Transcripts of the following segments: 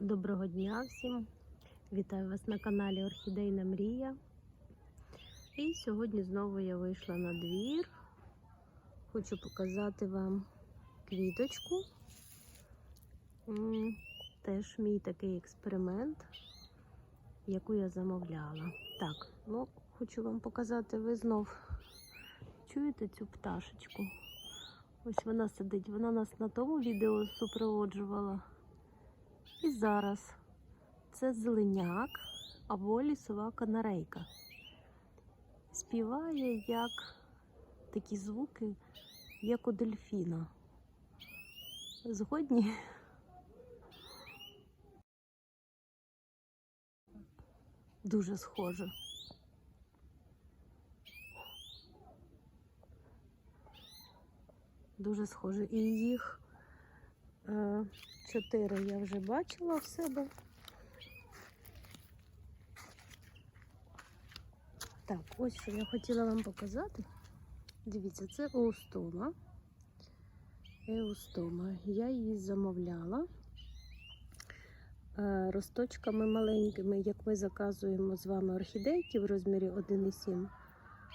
Доброго дня всім! Вітаю вас на каналі Орхідейна Мрія. І сьогодні знову я вийшла на двір. Хочу показати вам квіточку. Теж мій такий експеримент, яку я замовляла. Так, ну хочу вам показати, ви знов чуєте цю пташечку? Ось вона сидить, вона нас на тому відео супроводжувала. І зараз це зеленяк або лісова канарейка. Співає як такі звуки, як у дельфіна. Згодні. Дуже схоже. Дуже схоже. І їх чотири я вже бачила в себе. Так, ось що я хотіла вам показати. Дивіться, це еустома. Еустома. Я її замовляла е, росточками маленькими, як ми заказуємо з вами орхідейки в розмірі 1,7.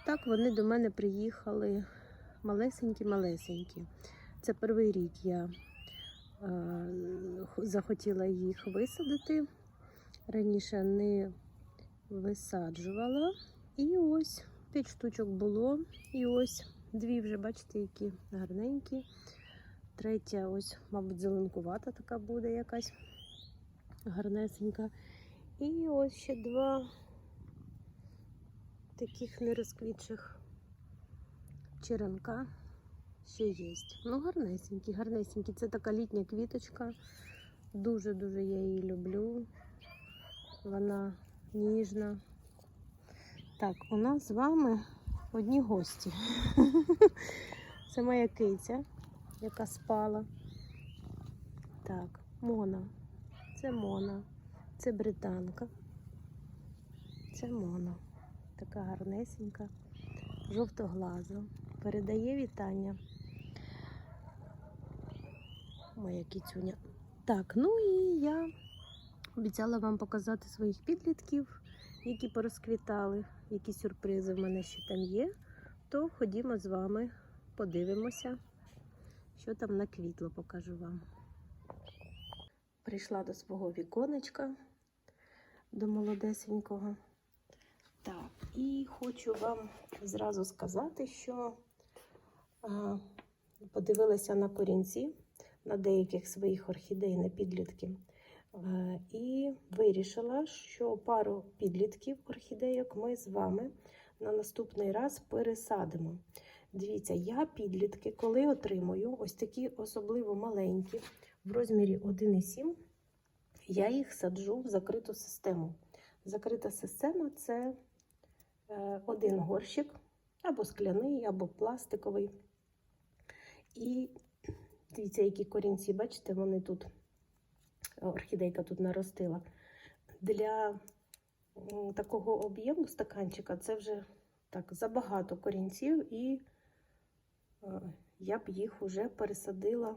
Так, вони до мене приїхали малесенькі-малесенькі. Це перший рік я е, захотіла їх висадити. Раніше не висаджувала. І ось 5 штучок було. І ось дві вже, бачите, які гарненькі. Третя, ось, мабуть, зеленкувата така буде якась гарнесенька. І ось ще два таких нерозквітших черенка ще є. Ну, гарнесенькі, гарнесенькі. Це така літня квіточка. Дуже-дуже я її люблю. Вона ніжна. Так, у нас з вами одні гості. Це моя киця, яка спала. Так, Мона. Це Мона. Це британка. Це Мона. Така гарнесенька, жовтоглаза. Передає вітання. Моя кіцюня. Так, ну і я обіцяла вам показати своїх підлітків, які порозквітали, які сюрпризи в мене ще там є. То ходімо з вами, подивимося, що там наквітло, покажу вам. Прийшла до свого віконечка, до молодесенького. Так, і хочу вам зразу сказати, що а, подивилася на корінці на деяких своїх орхідей на підлітки. Е, І вирішила, що пару підлітків орхідейок ми з вами на наступний раз пересадимо. Дивіться, я підлітки, коли отримую ось такі особливо маленькі, в розмірі 1,7, я їх саджу в закриту систему. Закрита система це е, один горщик, або скляний, або пластиковий. І дивіться, які корінці, бачите, вони тут орхідейка тут наростила. Для такого об'єму стаканчика це вже так забагато корінців, і я б їх вже пересадила,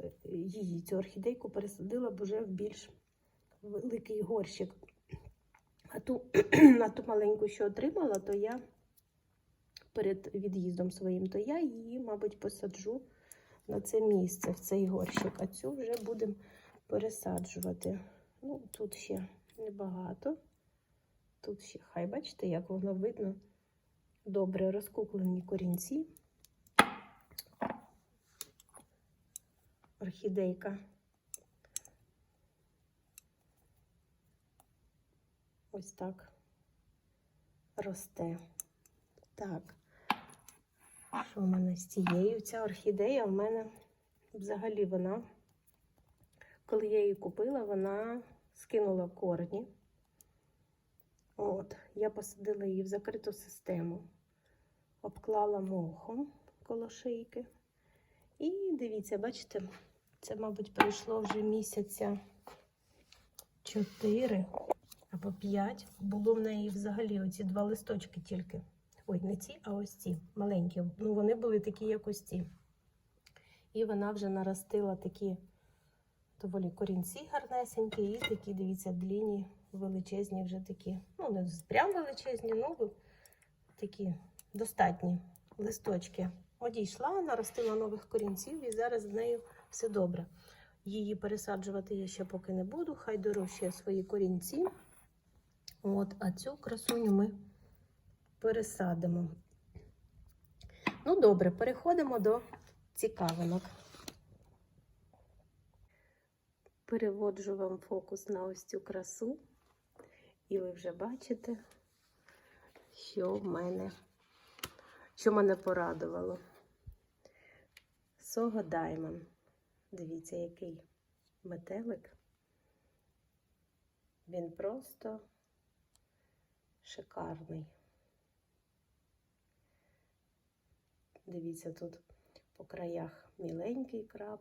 е, її, цю орхідейку пересадила б вже в більш великий горщик. А ту, на ту маленьку, що отримала, то я перед від'їздом своїм, то я її, мабуть, посаджу на це місце, в цей горщик. А цю вже будемо пересаджувати. Ну, тут ще небагато. Тут ще, хай бачите, як воно видно. Добре розкуклені корінці. Орхідейка. Ось так росте. Так, що в мене з цією? Ця орхідея в мене взагалі вона коли я її купила, вона скинула корні. От, Я посадила її в закриту систему, обклала мохом коло шийки. І дивіться, бачите, це, мабуть, пройшло вже місяця 4 або 5. Було в неї взагалі оці два листочки тільки. Ой, не ці, а ось ці маленькі. Ну, вони були такі, як ось ці. І вона вже наростила такі доволі корінці гарнесенькі і такі, дивіться, длінні, величезні вже такі. Ну, не прям величезні, ну такі достатні листочки. Одійшла, наростила нових корінців і зараз з нею все добре. Її пересаджувати я ще поки не буду, хай дорощує свої корінці. От, а цю красуню ми пересадимо. Ну, добре, переходимо до цікавинок. Переводжу вам фокус на ось цю красу, і ви вже бачите, що в мене, що мене порадувало. Сого Даймон. Дивіться, який метелик. Він просто шикарний. Дивіться, тут по краях міленький краб,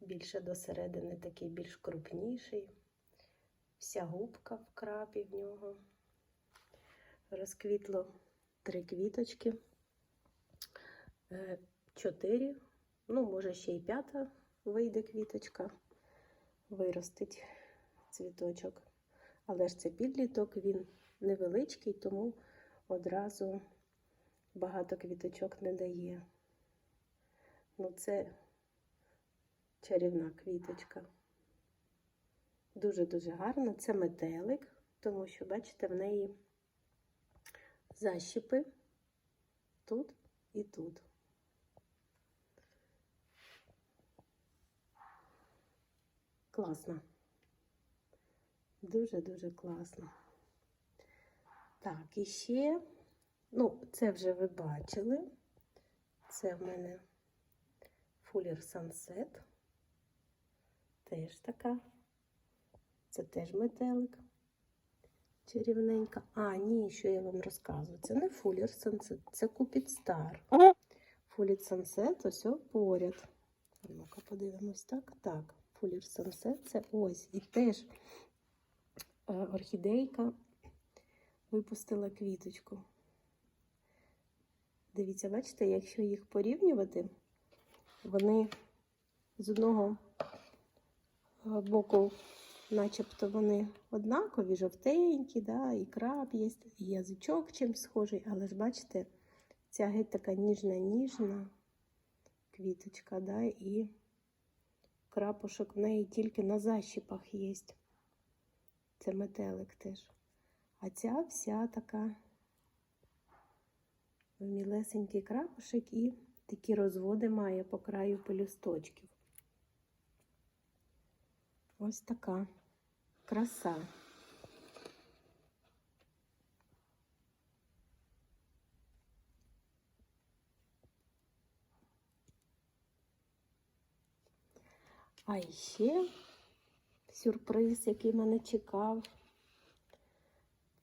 більше до середини такий більш крупніший. Вся губка в крабі в нього. Розквітло три квіточки, Е, чотири, ну, може, ще й п'ята вийде квіточка, виростить цвіточок. Але ж це підліток, він невеличкий, тому одразу багато квіточок не дає. Ну, це чарівна квіточка. Дуже-дуже гарна. Це метелик, тому що, бачите, в неї защіпи тут і тут. Класно. Дуже-дуже класно. Так, і ще, ну, це вже ви бачили. Це в мене Fuller Sunset. Теж така. Це теж метелик. Чарівненька. А, ні, що я вам розказую. Це не Fuller Sunset, це Cupid Star. Fuller Sunset ось поряд. Ну-ка подивимось так. Так, Fuller Sunset це ось. І теж е, орхідейка випустила квіточку. Дивіться, бачите, якщо їх порівнювати, вони з одного е, боку, начебто вони однакові, жовтенькі, да, і краб є, і язичок чимсь схожий, але ж бачите, ця геть така ніжна-ніжна квіточка, да, і крапушок в неї тільки на защіпах є. Це метелик теж. А ця вся така мілесенький крапушек і такі розводи має по краю пелюсточків. Ось така краса. А ще сюрприз, який мене чекав,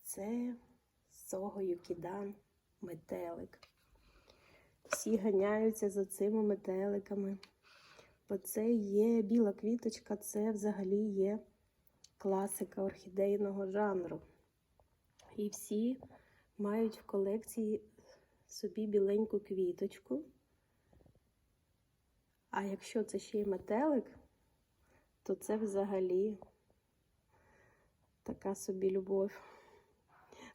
це Сого Юкідан метелик. Всі ганяються за цими метеликами. Бо це є біла квіточка, це взагалі є класика орхідейного жанру. І всі мають в колекції собі біленьку квіточку. А якщо це ще й метелик, то це взагалі така собі любов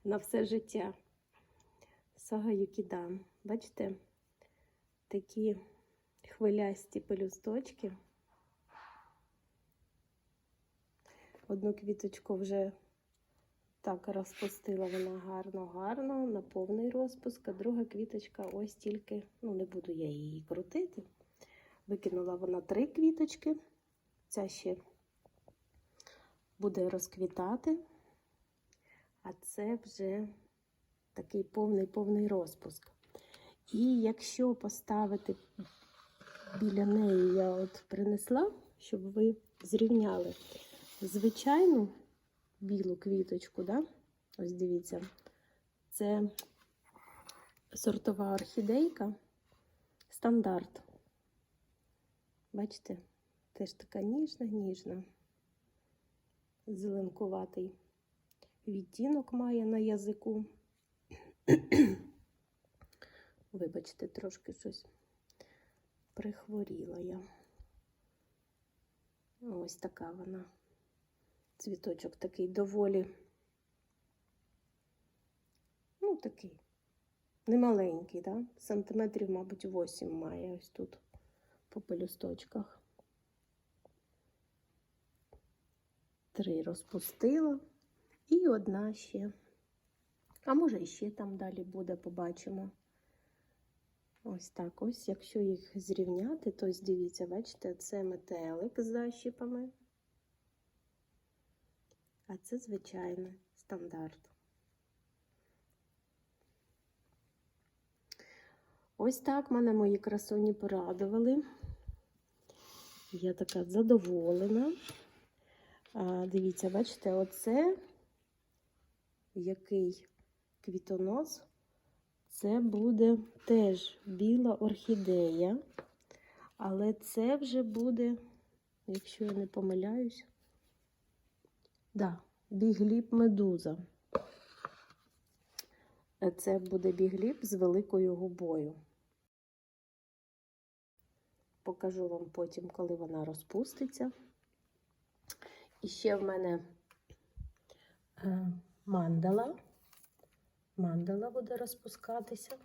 на все життя. Сага Юкідан. Бачите, такі хвилясті пелюсточки. Одну квіточку вже так розпустила вона гарно-гарно, на повний розпуск, а друга квіточка ось тільки, ну, не буду я її крутити. Викинула вона три квіточки. Ця ще буде розквітати, а це вже такий повний-повний розпуск. І якщо поставити біля неї, я от принесла, щоб ви зрівняли звичайну білу квіточку, да? ось дивіться, це сортова орхідейка, стандарт. Бачите, теж така ніжна-ніжна, зеленкуватий відтінок має на язику. Вибачте, трошки щось прихворіла я. Ось така вона. Цвіточок такий доволі. Ну, такий. Немаленький. Да? Сантиметрів, мабуть, 8 має ось тут по пелюсточках. Три розпустила. І одна ще. А може, іще там далі буде, побачимо. Ось так ось. Якщо їх зрівняти, то дивіться, бачите, це метелик з защіпами. А це звичайний стандарт. Ось так мене мої красуні порадували. Я така задоволена. А, дивіться, бачите, оце який квітонос. Це буде теж біла орхідея, але це вже буде, якщо я не помиляюсь, да, бігліп медуза. Це буде бігліп з великою губою. Покажу вам потім, коли вона розпуститься. І ще в мене е, мандала. Мандала буде розпускатися.